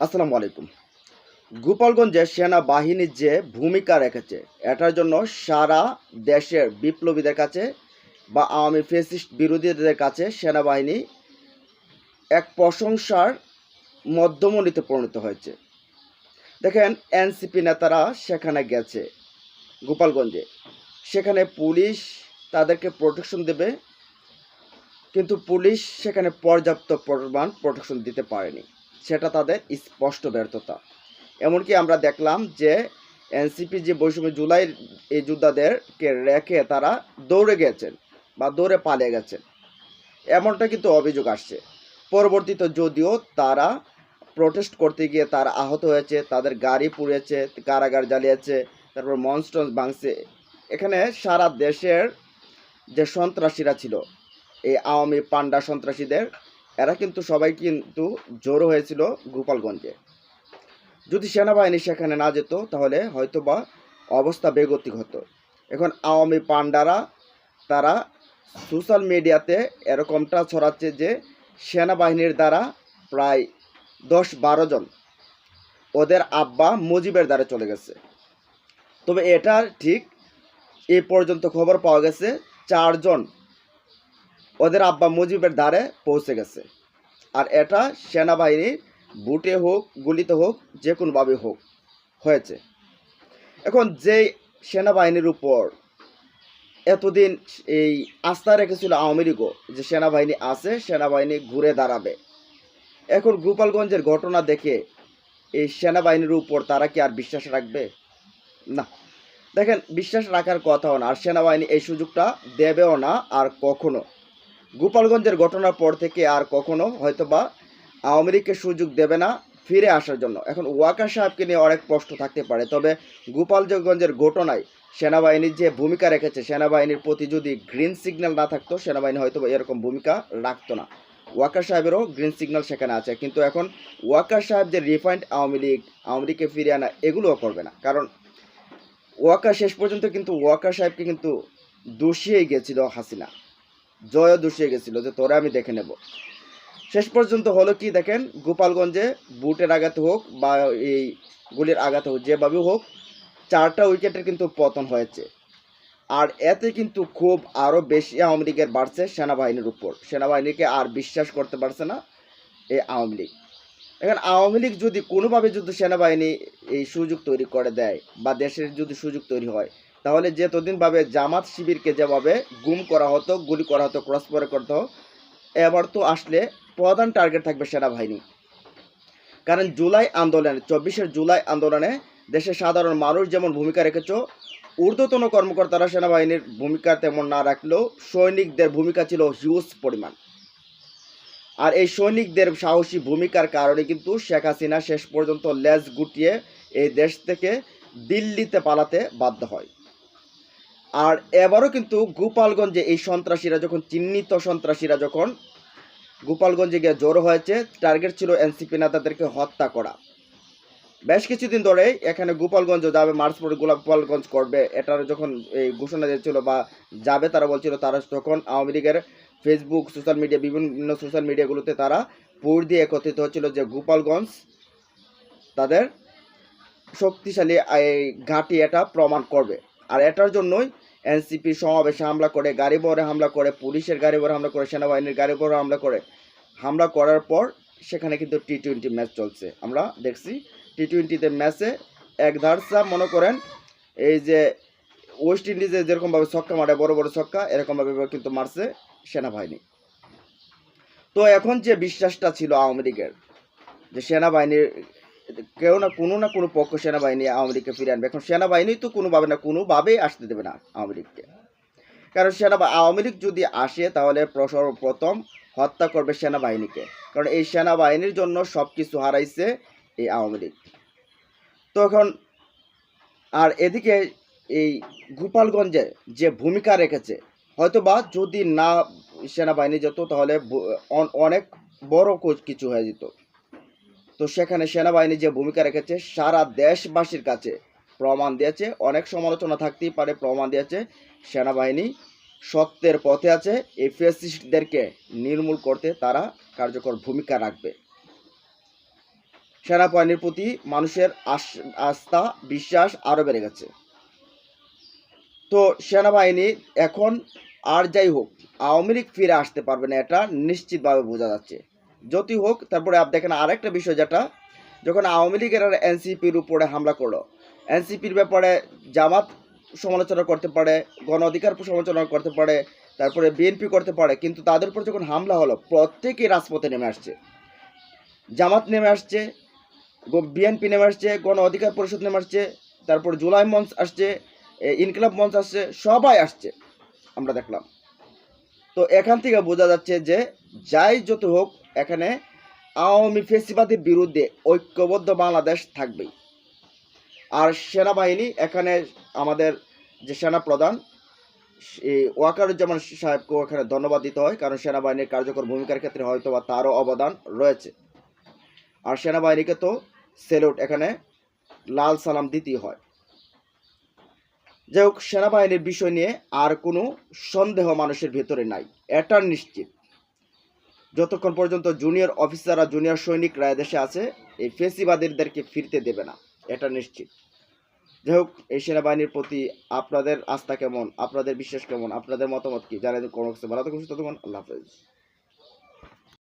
আসসালামু আলাইকুম। গোপালগঞ্জে সেনাবাহিনীর যে ভূমিকা রেখেছে, এটার জন্য সারা দেশের বিপ্লবীদের কাছে বা আওয়ামী ফেসিস্ট বিরোধীদের কাছে সেনাবাহিনী এক প্রশংসার মধ্যমণিতে পরিণত হয়েছে। দেখেন, এনসিপি নেতারা সেখানে গেছে গোপালগঞ্জে। সেখানে পুলিশ তাদেরকে প্রোটেকশন দেবে, কিন্তু পুলিশ সেখানে পর্যাপ্ত পরিমাণ প্রোটেকশন দিতে পারেনি। সেটা তাদের স্পষ্ট ব্যর্থতা। এমনকি আমরা দেখলাম যে এনসিপি যে বৈষম্য জুলাইয়ের এই যোদ্ধাদেরকে রেখে তারা দৌড়ে গেছেন বা দৌড়ে পালিয়ে গেছেন। এমনটা কিন্তু অভিযোগ আসছে। পরবর্তীতে যদিও তারা প্রোটেস্ট করতে গিয়ে তারা আহত হয়েছে, তাদের গাড়ি পুড়েছে, কারাগার জ্বালিয়েছে, তারপর মনস্টন ভাঙছে। এখানে সারা দেশের যে সন্ত্রাসীরা ছিল, এই আওয়ামী পান্ডা সন্ত্রাসীদের কিন্তু সবাই কিন্তু জড়ো হয়েছিল গোপালগঞ্জে। যদি সেনাবাহিনী সেখানে না যেত, তাহলে হয়তোবা অবস্থা বেগতিক হতো। এখন আওয়ামী পান্ডারা তারা সোশ্যাল মিডিয়াতে এরকমটা ছড়াচ্ছে যে, সেনাবাহিনীর দ্বারা প্রায় দশ বারো জন ওদের আব্বা মুজিবের দ্বারা চলে গেছে। তবে এটা ঠিক এ পর্যন্ত খবর পাওয়া গেছে, চারজন ওদের আব্বা মুজিবের দ্বারে পৌঁছে গেছে। আর এটা সেনাবাহিনীর বুটে হোক, গুলিতে হোক, যে কোনোভাবে হোক, হয়েছে। এখন যেই সেনাবাহিনীর উপর এতদিন এই আস্থা রেখেছিল আওয়ামী লীগও যে সেনাবাহিনী আছে, সেনাবাহিনী ঘুরে দাঁড়াবে। এখন গোপালগঞ্জের ঘটনা দেখে এই সেনাবাহিনীর উপর তারা কি আর বিশ্বাস রাখবে? না। দেখেন, বিশ্বাস রাখার কথাও না, আর সেনাবাহিনী এই সুযোগটা দেবেও না আর কখনো। গোপালগঞ্জের ঘটনার পর থেকে আর কখনো হয়তোবা আওয়ামী লীগকে সুযোগ দেবে না ফিরে আসার জন্য। এখন ওয়াকার সাহেবকে নিয়ে অনেক প্রশ্ন থাকতে পারে, তবে গোপালগঞ্জের ঘটনায় সেনাবাহিনীর যে ভূমিকা রেখেছে, সেনাবাহিনীর প্রতি যদি গ্রিন সিগন্যাল না থাকতো, সেনাবাহিনী হয়তো এরকম ভূমিকা রাখতো না। ওয়াকার সাহেবেরও গ্রিন সিগন্যাল সেখানে আছে, কিন্তু এখন ওয়াকার সাহেব যে রিফাইন্ড আওয়ামী লীগ, আওয়ামী লীগকে ফিরিয়ে আনা, এগুলোও করবে না। কারণ ওয়াকার শেষ পর্যন্ত কিন্তু ওয়াকার সাহেবকে কিন্তু দোষিয়েই গেছিল হাসিনা। জয়ও দোষিয়ে গেছিল, যে তোরা আমি দেখে নেব। শেষ পর্যন্ত হলো কি দেখেন, গোপালগঞ্জে বুটের আঘাতে হোক বা এই গুলির আঘাতে হোক, যেভাবে হোক, চারটা উইকেটের কিন্তু পতন হয়েছে। আর এতে কিন্তু খুব আরও বেশি আওয়ামী লীগের বাড়ছে সেনাবাহিনীর উপর। সেনাবাহিনীকে আর বিশ্বাস করতে পারছে না এই আওয়ামী লীগ। এখন আওয়ামী লীগ যদি কোনোভাবে যদি সেনাবাহিনী এই সুযোগ তৈরি করে দেয় বা দেশের যদি সুযোগ তৈরি হয় তাহলে যে তদিনভাবে জামাত শিবিরকে যেভাবে গুম করা হতো, গুলি করা হতো ক্রস পরে করতে হতো এবার তো আসলে প্রধান টার্গেট থাকবে সেনাবাহিনী। কারণ জুলাই আন্দোলনে চব্বিশের জুলাই আন্দোলনে দেশের সাধারণ মানুষ যেমন ভূমিকা রেখেছ, ঊর্ধ্বতন কর্মকর্তারা সেনাবাহিনীর ভূমিকা তেমন না রাখলেও সৈনিকদের ভূমিকা ছিল হিউজ পরিমাণ। আর এই সৈনিকদের সাহসী ভূমিকার কারণে কিন্তু শেখ হাসিনা শেষ পর্যন্ত লেজ গুটিয়ে এই দেশ থেকে দিল্লিতে পালাতে বাধ্য হয়। আর এবারও কিন্তু গোপালগঞ্জে এই সন্ত্রাসীরা যখন, চিহ্নিত সন্ত্রাসীরা যখন গোপালগঞ্জে গিয়ে জড়ো হয়েছে টার্গেট ছিল এনসিপি নেতাদেরকে হত্যা করা। বেশ কিছুদিন ধরে এখানে গোপালগঞ্জ যাবে, মার্চ পরে গোপালগঞ্জ করবে এটার যখন এই ঘোষণা দিয়েছিল বা যাবে তারা বলছিল, তারা তখন আওয়ামী লীগের ফেসবুক সোশ্যাল মিডিয়া বিভিন্ন সোশ্যাল মিডিয়াগুলোতে তারা পুর দিয়ে একত্রিত হচ্ছিল যে গোপালগঞ্জ তাদের শক্তিশালী, এই ঘাঁটি এটা প্রমাণ করবে। আর এটার জন্যই এনসিপি সমাবেশে হামলা করে, গাড়ি বহরে হামলা করে, পুলিশের গাড়ি বহরে হামলা করে, সেনাবাহিনীর গাড়ি বহরে হামলা করে। হামলা করার পর সেখানে কিন্তু টি টোয়েন্টি ম্যাচ চলছে। আমরা দেখছি টি টোয়েন্টিতে ম্যাচে এক ধারসা মনে করেন এই যে ওয়েস্ট ইন্ডিজে যেরকমভাবে ছক্কা মারে, বড় বড় ছক্কা, এরকমভাবে কিন্তু মারছে সেনাবাহিনী। তো এখন যে বিশ্বাসটা ছিল আওয়ামী লীগের, যে সেনাবাহিনীর কেউ না কোনো না কোনো পক্ষ সেনাবাহিনী আওয়ামী লীগকে ফিরে আনবে। এখন সেনাবাহিনী তো কোনোভাবে না কোনোভাবেই আসতে দেবে না আওয়ামী লীগকে। কারণ সেনা আওয়ামী লীগ যদি আসে তাহলে প্রথম হত্যা করবে সেনাবাহিনীকে। কারণ এই সেনাবাহিনীর জন্য সব কিছু হারাইছে এই আওয়ামী লীগ। তো এখন আর এদিকে এই গোপালগঞ্জে যে ভূমিকা রেখেছে, হয়তোবা যদি না সেনাবাহিনী যেত তাহলে অনেক বড় কিছু হয়ে যেত। তো সেখানে সেনাবাহিনী যে ভূমিকা রেখেছে, সারা দেশবাসীর কাছে প্রমাণ দিয়েছে। অনেক সমালোচনা থাকতেই পারে, প্রমাণ দিয়েছে। সেনাবাহিনী সত্যের পথে আছে। এই ফেসিস্টদেরকে নির্মূল করতে তারা কার্যকর ভূমিকা রাখবে। সেনাবাহিনীর প্রতি মানুষের আস- আস্থা, বিশ্বাস আরও বেড়ে গেছে। তো সেনাবাহিনী এখন আর যাই হোক, আওয়ামী লীগ ফিরে আসতে পারবে না, এটা নিশ্চিতভাবে বোঝা যাচ্ছে। যতই হোক, তারপরে আপনি দেখেন আরেকটা বিষয় যেটা, যখন আওয়ামী লীগের এনসিপির উপরে হামলা করল, এনসিপির ব্যাপারে জামাত সমালোচনা করতে পারে, গণ অধিকার সমালোচনা করতে পারে, তারপরে বিএনপি করতে পারে, কিন্তু তাদের উপর যখন হামলা হলো, প্রত্যেকেই রাজপথে নেমে আসছে। জামাত নেমে আসছে বিএনপি নেমে আসছে, গণ অধিকার পরিষদ নেমে আসছে, তারপর জুলাই মঞ্চ আসছে ইনকিলাব মঞ্চ আসছে, সবাই আসছে, আমরা দেখলাম। তো এখান থেকে বোঝা যাচ্ছে যে, যাই যত হোক এখানে আওয়ামী ফেসিবাদের বিরুদ্ধে ঐক্যবদ্ধ বাংলাদেশ থাকবেই আর সেনাবাহিনী এখানে আমাদের যে সেনা প্রধান ওয়াকারুজ্জামান সাহেবকেও এখানে ধন্যবাদ দিতে হয়, কারণ সেনাবাহিনীর কার্যকর ভূমিকার ক্ষেত্রে হয়তো বা তারও অবদান রয়েছে। আর সেনাবাহিনীকে তো সেলুট এখানে লাল সালাম দিতেই হয়। যাই হোক, সেনাবাহিনীর বিষয় নিয়ে আর কোনো সন্দেহ মানুষের ভেতরে নাই, এটা নিশ্চিত। যতক্ষণ পর্যন্ত জুনিয়র অফিসাররা জুনিয়র সৈনিকরা দেশে আছে, এই ফেসিবাদীদেরকে ফিরতে দেবে না। এটা নিশ্চিত। যাই হোক, এই সেনাবাহিনীর প্রতি আপনাদের আস্থা কেমন? আপনাদের বিশ্বাস কেমন? আপনাদের মতামত কি? জানাই কোনো ভালো থাকুন, সুস্থ থাকুন। আল্লাহ হাফেজ।